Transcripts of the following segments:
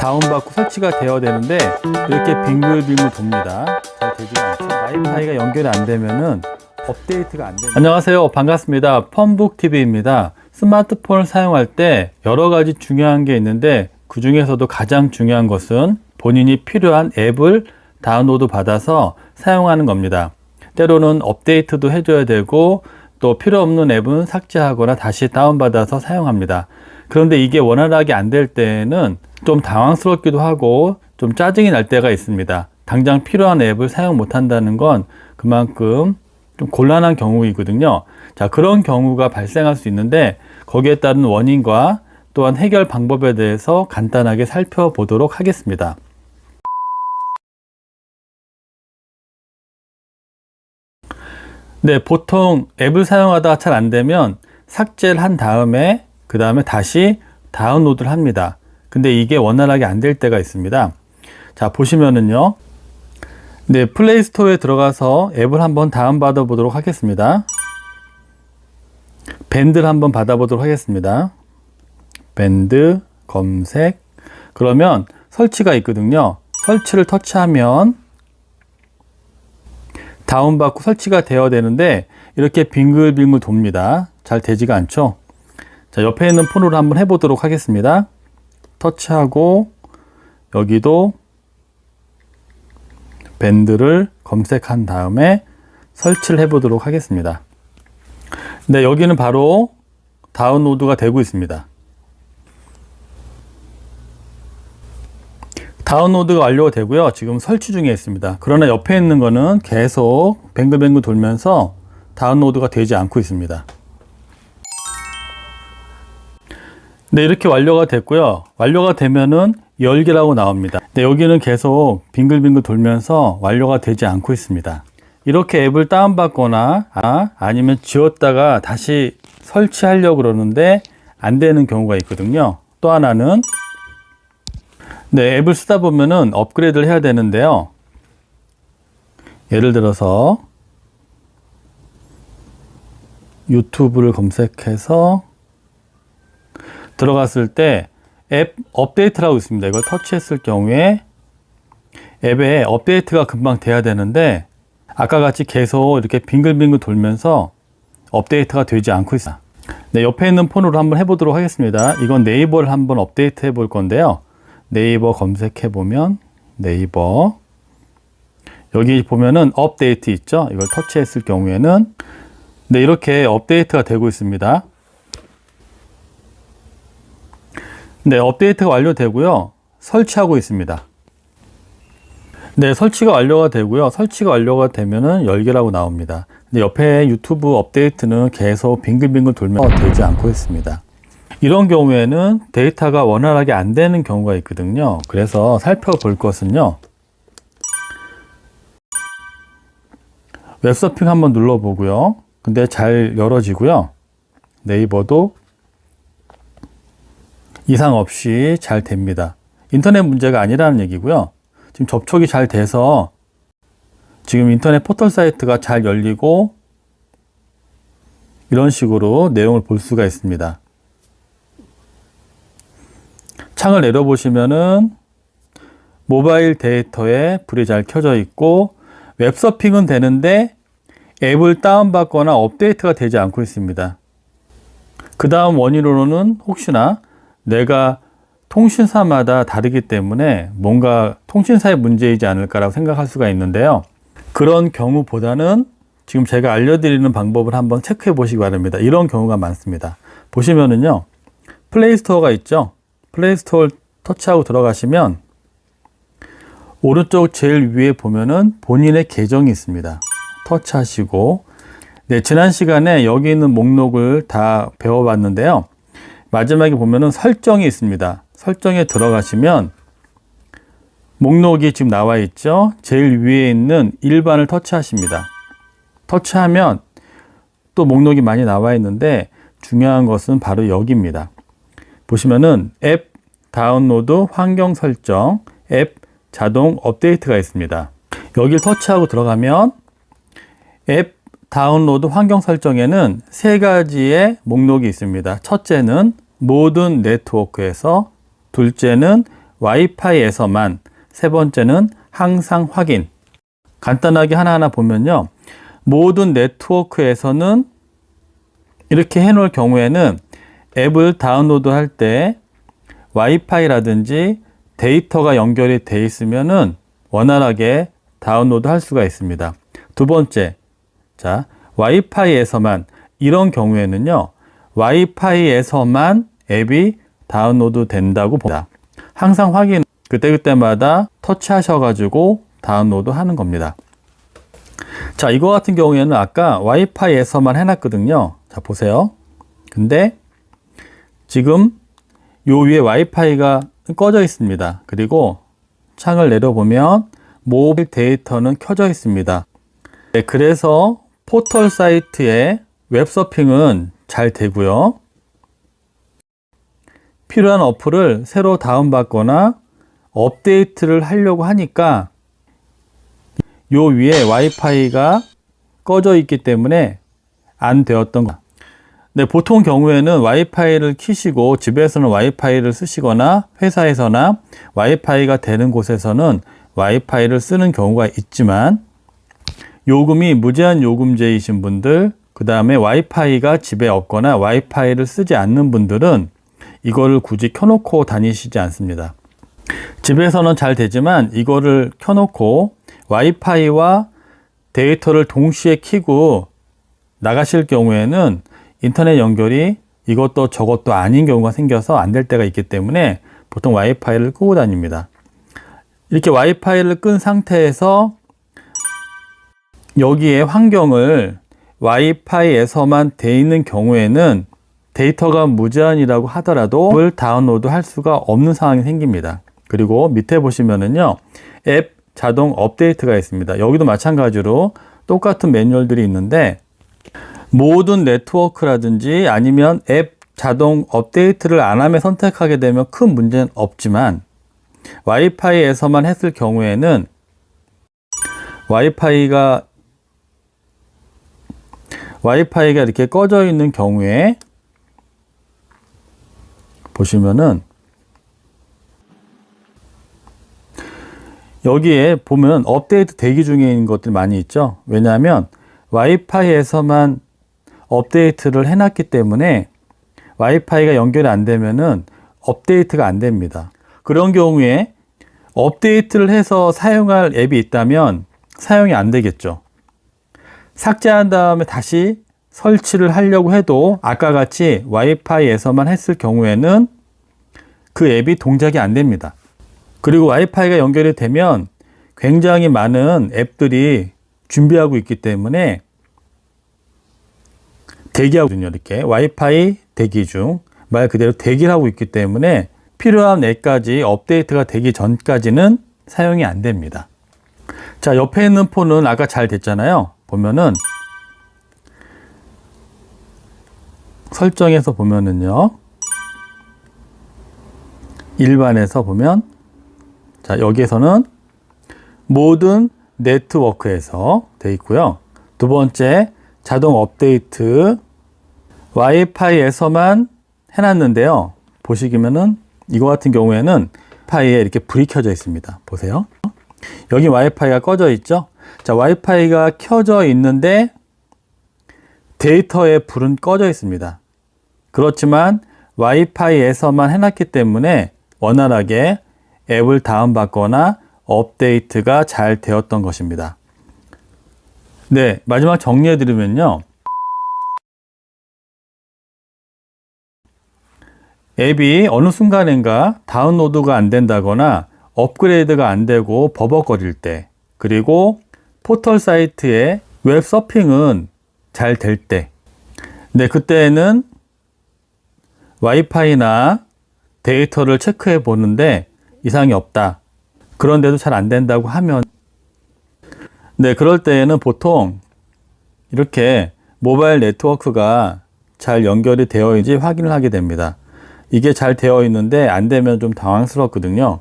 다운받고 설치가 되어야 되는데 이렇게 빙글빙글 돕니다. 잘 되지가 않죠. 와이파이가 연결이 안 되면은 업데이트가 안 됩니다. 안녕하세요. 반갑습니다. 펌북TV입니다. 스마트폰을 사용할 때 여러 가지 중요한 게 있는데 그 중에서도 가장 중요한 것은 본인이 필요한 앱을 다운로드 받아서 사용하는 겁니다. 때로는 업데이트도 해줘야 되고 또 필요 없는 앱은 삭제하거나 다시 다운받아서 사용합니다. 그런데 이게 원활하게 안 될 때는 좀 당황스럽기도 하고 좀 짜증이 날 때가 있습니다. 당장 필요한 앱을 사용 못 한다는 건 그만큼 좀 곤란한 경우이거든요. 자, 그런 경우가 발생할 수 있는데 거기에 따른 원인과 또한 해결 방법에 대해서 간단하게 살펴보도록 하겠습니다. 네, 보통 앱을 사용하다가 잘 안 되면 삭제를 한 다음에 그 다음에 다시 다운로드를 합니다. 근데 이게 원활하게 안 될 때가 있습니다. 자, 보시면은요. 네, 플레이 스토어에 들어가서 앱을 한번 다운받아 보도록 하겠습니다. 밴드를 한번 받아보도록 하겠습니다. 밴드 검색 그러면 설치가 있거든요. 설치를 터치하면 다운받고 설치가 되어야 되는데 이렇게 빙글빙글 돕니다. 잘 되지가 않죠. 자, 옆에 있는 폰으로 한번 해보도록 하겠습니다. 터치하고 여기도 밴드를 검색한 다음에 설치를 해 보도록 하겠습니다. 네, 여기는 바로 다운로드가 되고 있습니다. 다운로드가 완료가 되고요. 지금 설치 중에 있습니다. 그러나 옆에 있는 거는 계속 뱅글뱅글 돌면서 다운로드가 되지 않고 있습니다. 네, 이렇게 완료가 됐고요. 완료가 되면은 열기라고 나옵니다. 네, 여기는 계속 빙글빙글 돌면서 완료가 되지 않고 있습니다. 이렇게 앱을 다운받거나 아, 아니면 지웠다가 다시 설치하려고 그러는데 안 되는 경우가 있거든요. 또 하나는 네, 앱을 쓰다 보면은 업그레이드를 해야 되는데요. 예를 들어서 유튜브를 검색해서 들어갔을 때 앱 업데이트라고 있습니다. 이걸 터치했을 경우에 앱에 업데이트가 금방 돼야 되는데 아까 같이 계속 이렇게 빙글빙글 돌면서 업데이트가 되지 않고 있어요. 네, 옆에 있는 폰으로 한번 해보도록 하겠습니다. 이건 네이버를 한번 업데이트 해볼 건데요. 네이버 검색해 보면 네이버 여기 보면은 업데이트 있죠? 이걸 터치했을 경우에는 네, 이렇게 업데이트가 되고 있습니다. 네, 업데이트가 완료되고요. 설치하고 있습니다. 네, 설치가 완료가 되고요. 설치가 완료가 되면은 열기라고 나옵니다. 근데 옆에 유튜브 업데이트는 계속 빙글빙글 돌면서 되지 않고 있습니다. 이런 경우에는 데이터가 원활하게 안 되는 경우가 있거든요. 그래서 살펴볼 것은요. 웹서핑 한번 눌러보고요. 근데 잘 열어지고요. 네이버도 이상 없이 잘 됩니다. 인터넷 문제가 아니라는 얘기고요. 지금 접촉이 잘 돼서 지금 인터넷 포털 사이트가 잘 열리고 이런 식으로 내용을 볼 수가 있습니다. 창을 내려보시면은 모바일 데이터에 불이 잘 켜져 있고 웹 서핑은 되는데 앱을 다운받거나 업데이트가 되지 않고 있습니다. 그 다음 원인으로는 혹시나 내가 통신사마다 다르기 때문에 뭔가 통신사의 문제이지 않을까라고 생각할 수가 있는데요. 그런 경우보다는 지금 제가 알려드리는 방법을 한번 체크해 보시기 바랍니다. 이런 경우가 많습니다. 보시면은요, 플레이스토어가 있죠. 플레이스토어를 터치하고 들어가시면 오른쪽 제일 위에 보면은 본인의 계정이 있습니다. 터치하시고, 네, 지난 시간에 여기 있는 목록을 다 배워봤는데요. 마지막에 보면은 설정이 있습니다. 설정에 들어가시면 목록이 지금 나와 있죠. 제일 위에 있는 일반을 터치하십니다. 터치하면 또 목록이 많이 나와 있는데 중요한 것은 바로 여기입니다. 보시면은 앱 다운로드 환경 설정, 앱 자동 업데이트가 있습니다. 여기를 터치하고 들어가면 앱 다운로드 환경 설정에는 세 가지의 목록이 있습니다. 첫째는 모든 네트워크에서, 둘째는 와이파이에서만, 세 번째는 항상 확인. 간단하게 하나하나 보면요. 모든 네트워크에서는 이렇게 해놓을 경우에는 앱을 다운로드 할 때 와이파이라든지 데이터가 연결이 돼 있으면은 원활하게 다운로드 할 수가 있습니다. 두 번째, 자, 와이파이에서만 이런 경우에는요, 와이파이에서만 앱이 다운로드 된다고 봅니다. 항상 확인, 그때그때마다 터치하셔 가지고 다운로드 하는 겁니다. 자, 이거 같은 경우에는 아까 와이파이에서만 해 놨거든요. 자, 보세요. 근데 지금 요 위에 와이파이가 꺼져 있습니다. 그리고 창을 내려보면 모바일 데이터는 켜져 있습니다. 네, 그래서 포털 사이트에 웹서핑은 잘 되고요. 필요한 어플을 새로 다운받거나 업데이트를 하려고 하니까 요 위에 와이파이가 꺼져 있기 때문에 안 되었던 거. 네, 보통 경우에는 와이파이를 키시고 집에서는 와이파이를 쓰시거나 회사에서나 와이파이가 되는 곳에서는 와이파이를 쓰는 경우가 있지만 요금이 무제한 요금제이신 분들, 그 다음에 와이파이가 집에 없거나 와이파이를 쓰지 않는 분들은 이거를 굳이 켜놓고 다니시지 않습니다. 집에서는 잘 되지만 이거를 켜놓고 와이파이와 데이터를 동시에 키고 나가실 경우에는 인터넷 연결이 이것도 저것도 아닌 경우가 생겨서 안 될 때가 있기 때문에 보통 와이파이를 끄고 다닙니다. 이렇게 와이파이를 끈 상태에서 여기에 환경을 와이파이에서만 돼 있는 경우에는 데이터가 무제한이라고 하더라도 앱을 다운로드 할 수가 없는 상황이 생깁니다. 그리고 밑에 보시면은요, 앱 자동 업데이트가 있습니다. 여기도 마찬가지로 똑같은 매뉴얼들이 있는데 모든 네트워크라든지 아니면 앱 자동 업데이트를 안 하면 선택하게 되면 큰 문제는 없지만 와이파이에서만 했을 경우에는 와이파이가 와이파이가 이렇게 꺼져 있는 경우에 보시면은 여기에 보면 업데이트 대기 중에 있는 것들이 많이 있죠. 왜냐하면 와이파이에서만 업데이트를 해놨기 때문에 와이파이가 연결이 안 되면은 업데이트가 안 됩니다. 그런 경우에 업데이트를 해서 사용할 앱이 있다면 사용이 안 되겠죠. 삭제한 다음에 다시 설치를 하려고 해도 아까 같이 와이파이에서만 했을 경우에는 그 앱이 동작이 안 됩니다. 그리고 와이파이가 연결이 되면 굉장히 많은 앱들이 준비하고 있기 때문에 대기하거든요. 이렇게 와이파이 대기 중 말 그대로 대기를 하고 있기 때문에 필요한 앱까지 업데이트가 되기 전까지는 사용이 안 됩니다. 자, 옆에 있는 폰은 아까 잘 됐잖아요. 보면은 설정에서 보면은요. 일반에서 보면 자, 여기에서는 모든 네트워크에서 돼 있고요. 두 번째, 자동 업데이트 와이파이에서만 해놨는데요. 보시면은 이거 같은 경우에는 파이에 이렇게 불이 켜져 있습니다. 보세요. 여기 와이파이가 꺼져 있죠. 자, 와이파이가 켜져 있는데 데이터의 불은 꺼져 있습니다. 그렇지만 와이파이에서만 해놨기 때문에 원활하게 앱을 다운받거나 업데이트가 잘 되었던 것입니다. 네, 마지막 정리해드리면요. 앱이 어느 순간인가 다운로드가 안 된다거나 업그레이드가 안 되고 버벅거릴 때, 그리고 포털 사이트의 웹 서핑은 잘 될 때, 네, 그때는 와이파이나 데이터를 체크해 보는데 이상이 없다. 그런데도 잘 안 된다고 하면, 네, 그럴 때에는 보통 이렇게 모바일 네트워크가 잘 연결이 되어 있는지 확인을 하게 됩니다. 이게 잘 되어 있는데 안 되면 좀 당황스럽거든요.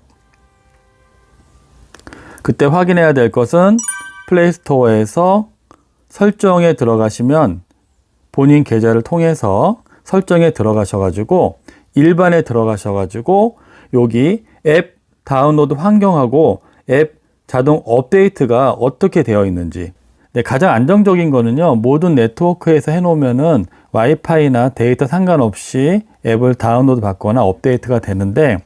그때 확인해야 될 것은 플레이스토어에서 설정에 들어가시면 본인 계좌를 통해서 설정에 들어가셔가지고 일반에 들어가셔가지고 여기 앱 다운로드 환경하고 앱 자동 업데이트가 어떻게 되어 있는지. 네, 가장 안정적인 거는요, 모든 네트워크에서 해놓으면은 와이파이나 데이터 상관없이 앱을 다운로드 받거나 업데이트가 되는데,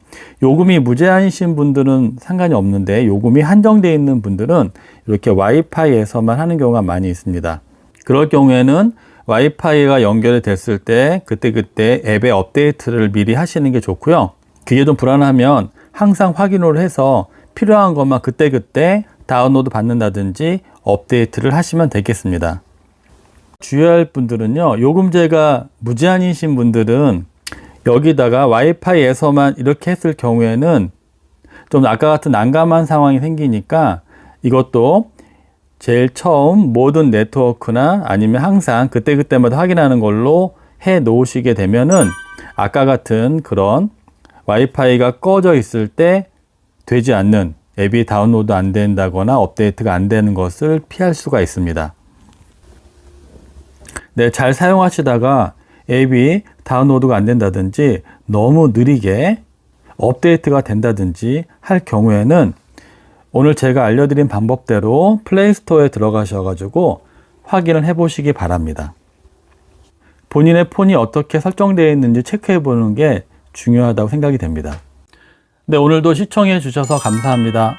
요금이 무제한이신 분들은 상관이 없는데, 요금이 한정되어 있는 분들은 이렇게 와이파이에서만 하는 경우가 많이 있습니다. 그럴 경우에는 와이파이가 연결이 됐을 때, 그때그때 앱의 업데이트를 미리 하시는 게 좋고요. 그게 좀 불안하면 항상 확인을 해서 필요한 것만 그때그때 다운로드 받는다든지 업데이트를 하시면 되겠습니다. 주의할 분들은요, 요금제가 무제한이신 분들은 여기다가 와이파이에서만 이렇게 했을 경우에는 좀 아까 같은 난감한 상황이 생기니까 이것도 제일 처음 모든 네트워크나 아니면 항상 그때그때마다 확인하는 걸로 해 놓으시게 되면은 아까 같은 그런 와이파이가 꺼져 있을 때 되지 않는 앱이 다운로드 안 된다거나 업데이트가 안 되는 것을 피할 수가 있습니다. 네, 잘 사용하시다가 앱이 다운로드가 안 된다든지 너무 느리게 업데이트가 된다든지 할 경우에는 오늘 제가 알려드린 방법대로 플레이스토어에 들어가셔가지고 확인을 해보시기 바랍니다. 본인의 폰이 어떻게 설정되어 있는지 체크해 보는 게 중요하다고 생각이 됩니다. 네, 오늘도 시청해 주셔서 감사합니다.